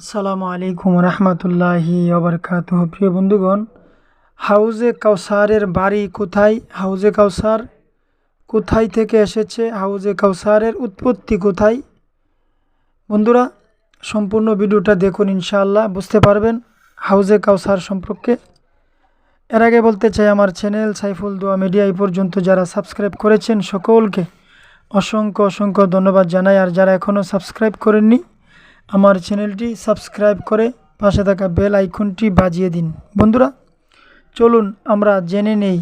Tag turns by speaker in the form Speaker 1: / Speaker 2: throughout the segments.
Speaker 1: আসসালামু আলাইকুম রহমতুল্লাহি অবরকাত প্রিয় বন্ধুগণ, হাউজে কাউসারের বাড়ি কোথায়? হাউজে কাউসার কোথায় থেকে এসেছে? হাউজে কাউসারের উৎপত্তি কোথায়? বন্ধুরা, সম্পূর্ণ ভিডিওটা দেখুন ইনশাআল্লাহ, বুঝতে পারবেন হাউজে কাউসার সম্পর্কে। এর আগে বলতে চাই, আমার চ্যানেল সাইফুল দোয়া মিডিয়া এই পর্যন্ত যারা সাবস্ক্রাইব করেছেন, সকলকে অসংখ্য অসংখ্য ধন্যবাদ জানাই। আর যারা এখনও সাবস্ক্রাইব করেননি আমার চ্যানেলটি সাবস্ক্রাইব করে পাশে থাকা বেল আইকনটি বাজিয়ে দিন। বন্ধুরা, চলুন আমরা জেনে নেই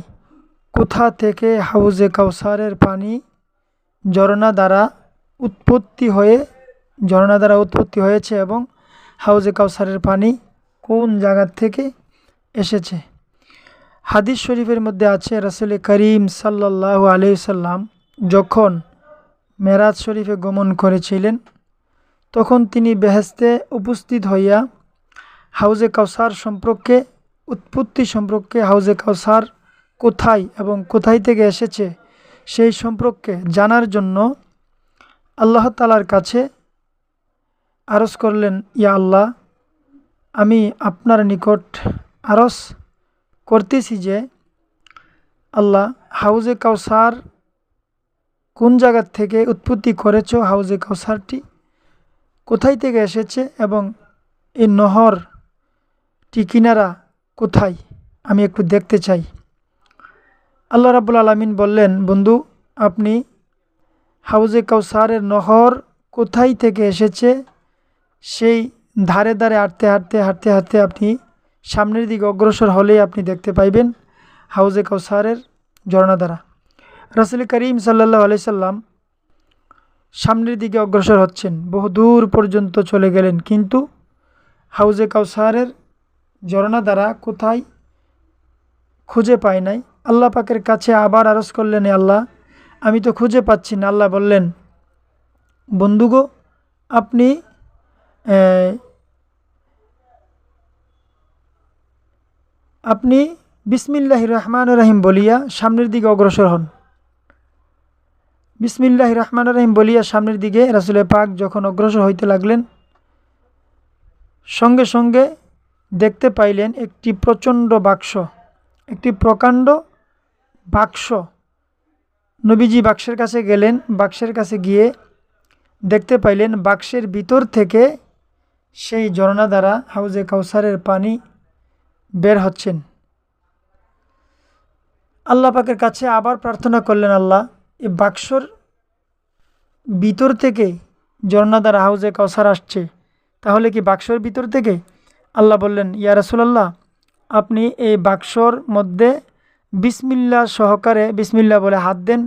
Speaker 1: কোথা থেকে হাউজে কাউসারের পানি ঝর্ণা দ্বারা উৎপত্তি হয়ে, ঝর্ণা দ্বারা উৎপত্তি হয়েছে এবং হাউজে কাউসারের পানি কোন জায়গার থেকে এসেছে? হাদিস শরীফের মধ্যে আছে, রাসুল করিম সাল্লাহ আলহিসাল্লাম যখন মেরাজ শরীফে গমন করেছিলেন তখন তিনি বেহেস্তে উপস্থিত হইয়া হাউজে কাউসার সম্পর্কে, উৎপত্তি সম্পর্কে হাউজে কাউসার কোথায় এবং কোথায় থেকে এসেছে সেই সম্পর্কে জানার জন্য আল্লাহ তালার কাছে আরস করলেন, ইয়া আল্লাহ, আমি আপনার নিকট আরস করতেছি যে, আল্লাহ হাউজে কাউসার কোন জায়গার থেকে উৎপত্তি করেছ? হাউজে কাউসারটি কোথায় থেকে এসেছে এবং এই নহরটি কিনারা কোথায়? আমি একটু দেখতে চাই। আল্লাহ রাবুল আলমিন বললেন, বন্ধু, আপনি হাউজে কাউসারের নহর কোথায় থেকে এসেছে? সেই ধারে ধারে হাঁটতে হাঁটতে হাঁটতে হাঁটতে আপনি সামনের দিকে অগ্রসর হলেই আপনি দেখতে পাইবেন হাউজে কাউসারের ঝর্ণা দ্বারা। রাসুল করিম সাল্লাহ আলি সাল্লাম সামনের দিকে অগ্রসর হচ্ছেন। বহু দূর পর্যন্ত চলে গেলেন, কিন্তু হাউজে কাউসারের ঝর্ণা দ্বারা কোথায় খুঁজে পায় নাই। আল্লাহ পাকের কাছে আবার আরজ করলেন আল্লাহ, আমি তো খুঁজে পাচ্ছি না। আল্লাহ বললেন বন্ধুগো আপনি আপনি বিসমিল্লাহ রহমান রহিম বলিয়া সামনের দিকে অগ্রসর হন। বিসমিল্লাহ রহমান রহিম বলিয়া সামনের দিকে রাসুল পাক যখন অগ্রসর হইতে লাগলেন, সঙ্গে সঙ্গে দেখতে পাইলেন একটি প্রচণ্ড বাক্স, একটি প্রকাণ্ড বাক্স। নবীজি বাক্সের কাছে গেলেন, বাক্সের কাছে গিয়ে দেখতে পাইলেন বাক্সের ভিতর থেকে সেই ঝর্ণা দ্বারা হাউজে কাউসারের পানি বের হচ্ছেন। আল্লাহ পাকের কাছে আবার প্রার্থনা করলেন, আল্লাহ এই বাক্সর ভিতর থেকে ঝর্ণাদার হাউজে কাউসার আসছে। তাহলে কি বাক্সর ভিতর থেকে? আল্লাহ বললেন, ইয়া রাসুলাল্লাহ, আপনি এই বাক্সর মধ্যে বিসমিল্লা সহকারে বিসমিল্লা বলে হাত দেন,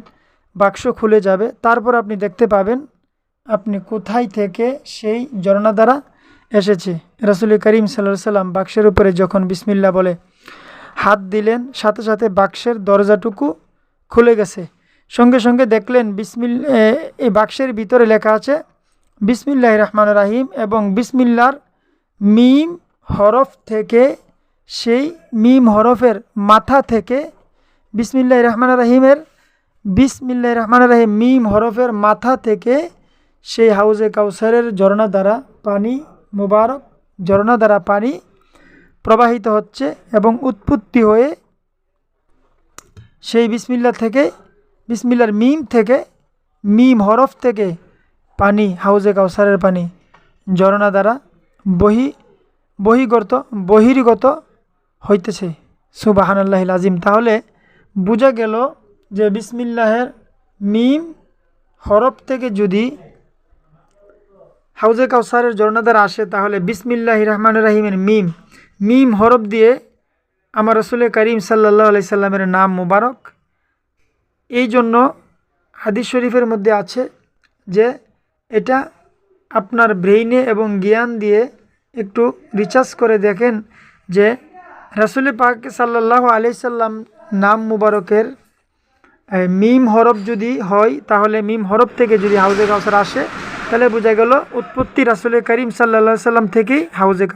Speaker 1: বাক্স খুলে যাবে, তারপর আপনি দেখতে পাবেন আপনি কোথায় থেকে সেই ঝর্ণা দ্বারা এসেছে। রসুল করিম সাল্লা সাল্লাম বাক্সের উপরে যখন বিসমিল্লা বলে হাত দিলেন, সাথে সাথে বাক্সের দরজাটুকু খুলে গেছে। সঙ্গে সঙ্গে দেখলেন বিসমিল এই বাক্সের ভিতরে লেখা আছে, বিসমিল্লাহ রহমান রাহিম এবং বিসমিল্লার মিম হরফ থেকে, সেই মিম হরফের মাথা থেকে বিসমিল্লাহ রহমান রাহিমের, বিসমিল্লাহ রহমান রাহিম মিম হরফের মাথা থেকে সেই হাউজে কাউসারের ঝর্ণা দ্বারা পানি, মোবারক ঝর্ণা দ্বারা পানি প্রবাহিত হচ্ছে এবং উৎপত্তি হয়ে সেই বিসমিল্লা থেকে বিসমিল্লার মিম থেকে, মিম হরফ থেকে পানি, হাউজে কাউসারের পানি ঝরনা দ্বারা বহি, বহিগত, বহির্গত হইতেছে। সুবাহান আল্লাহ আজিম তাহলে বোঝা গেল যে বিসমিল্লাহের মিম হরফ থেকে যদি হাউজে কাউসারের ঝর্ণা দ্বারা আসে, তাহলে বিসমিল্লাহ রহমান রাহিমের মিম মিম হরফ দিয়ে আমার রসুল করিম সাল্লাহ আলি সাল্লামের নাম মুবারক এই জন্য হাদিস শরীফের মধ্যে আছে যে এটা আপনার ব্রেইনে এবং জ্ঞান দিয়ে একটু রিচার্জ করে দেখেন যে রাসুল পাক সাল্লাহ আলি সাল্লাম নাম মুবারকের মিম হরফ যদি হয়, তাহলে মিম হরফ থেকে যদি হাউজে কাউসার আসে, তাহলে বোঝা গেল উৎপত্তি রাসুল করিম সাল্লা সাল্লাম থেকেই হাউজে